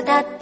だだ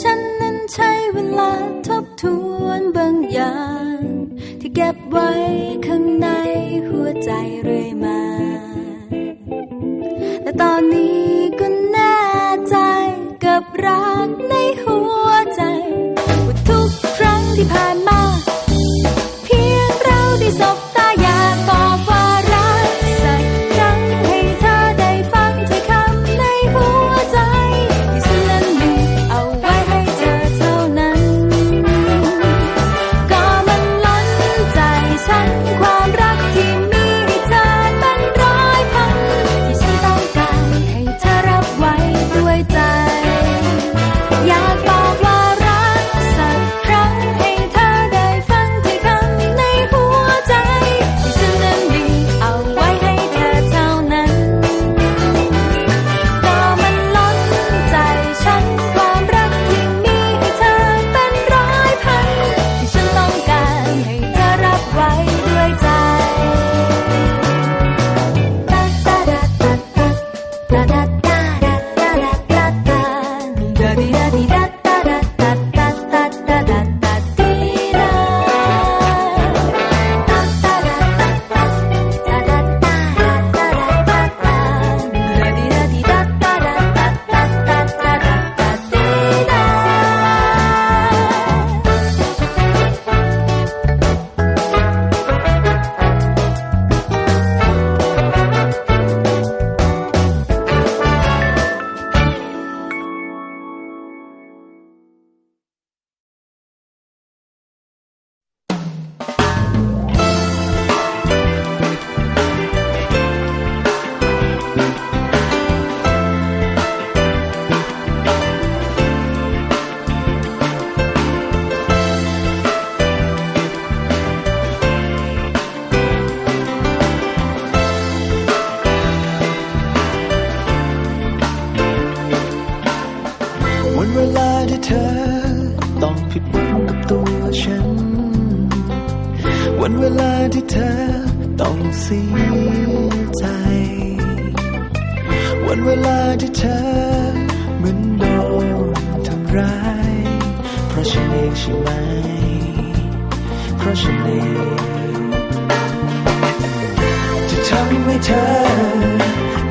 ฉันนั้นใช้เวลาทบทวนบางอย่าง ที่เก็บไว้ข้างในหัวใจเรื่อยมา และตอนนี้ก็แน่ใจกับรัก วันเวลาที่เธอต้องเสียใจ วันเวลาที่เธอเหมือนโดนทำร้าย เพราะฉันเองใช่ไหม เพราะฉันเองที่ทำให้เธอ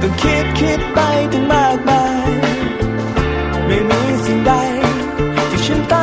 ต้องคิดคิดไปถึงมากมาย ไม่มีสิ่งใดที่ฉันตั้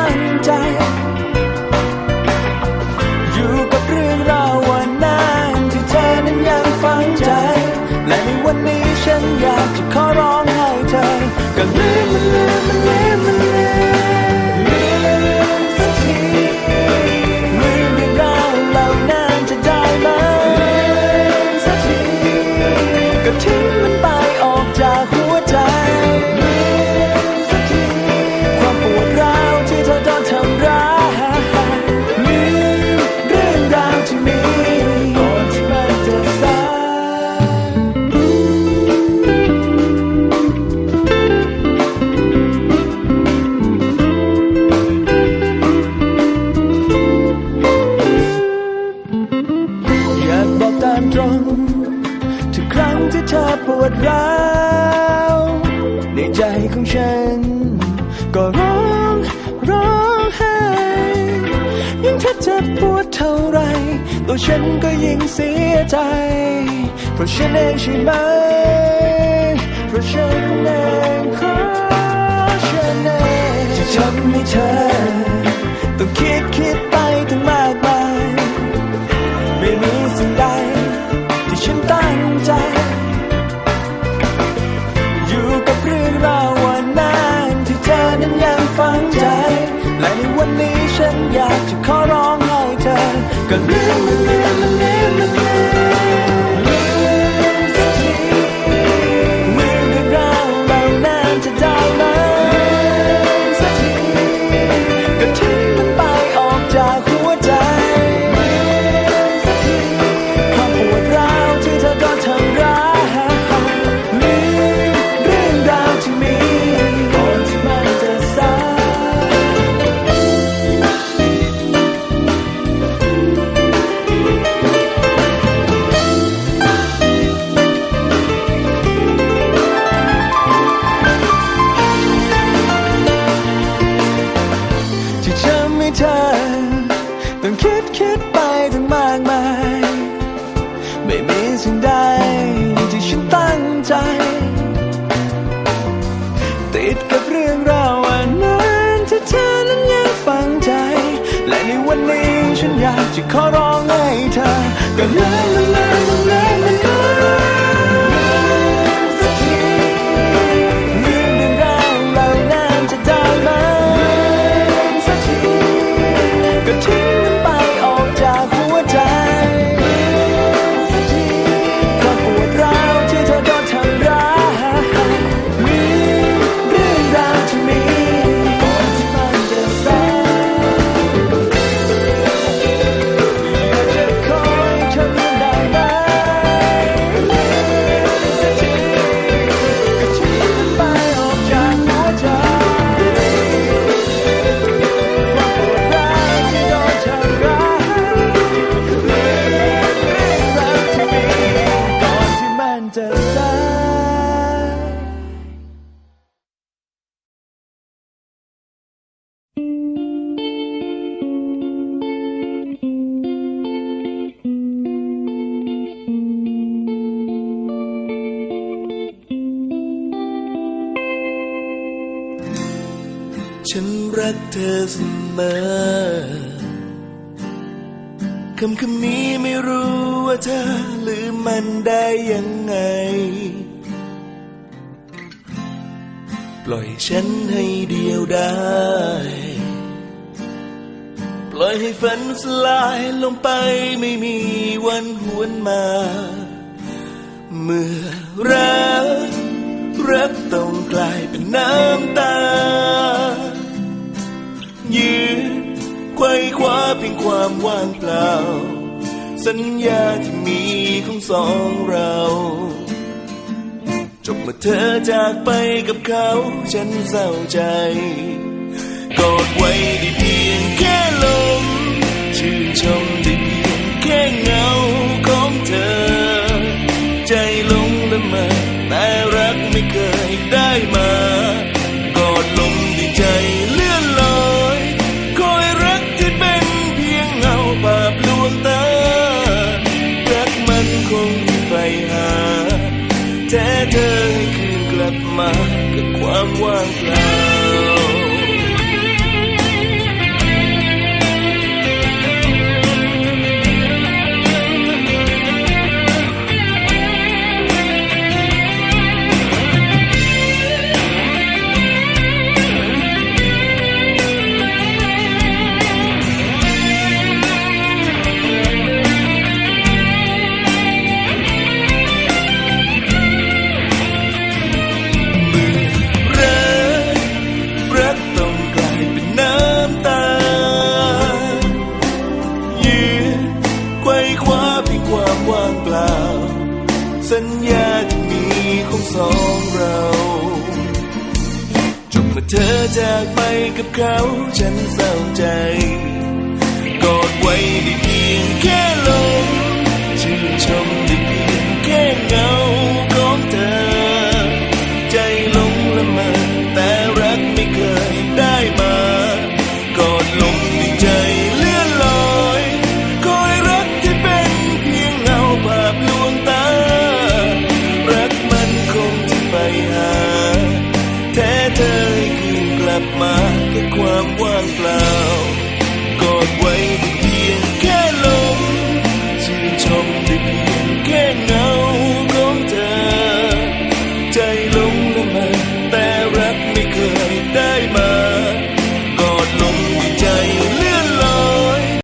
ยิ่งเสียใจ เพราะฉันเองใช่ไหม เพราะฉันเองเพราะฉันเองที่ทำให้เธอ ต้องคิดคิดไปถึงมากมาย ไม่มีสิ่งใด ที่ฉันตั้งใจ อยู่กับเรื่องราววันนั้นที่เธอนั้นยังฝังใจ และในวันนี้ฉันอยากจะขอร้องให้เธอ ก็ลืม ฉันอ กเธอเสมอคำคำนี้ไม่รู้ว่าเธอลืมมันได้ยังไง ปล่อยฉันให้เดียวได้ ปล่อยให้ฝันสลายลงไปไม่มีวันหวนมา เมื่อรักรักต้องกลายเป็นน้ำตา ความว่างเปล่า สัญญาที่มีของสองเรา จบเมื่อเธอจากไปกับเขา ฉันเศร้าใจ กอดไว้ได้เพียงแค่ลม ชื่นชมได้เพียงแค่เงา ไปกับเขา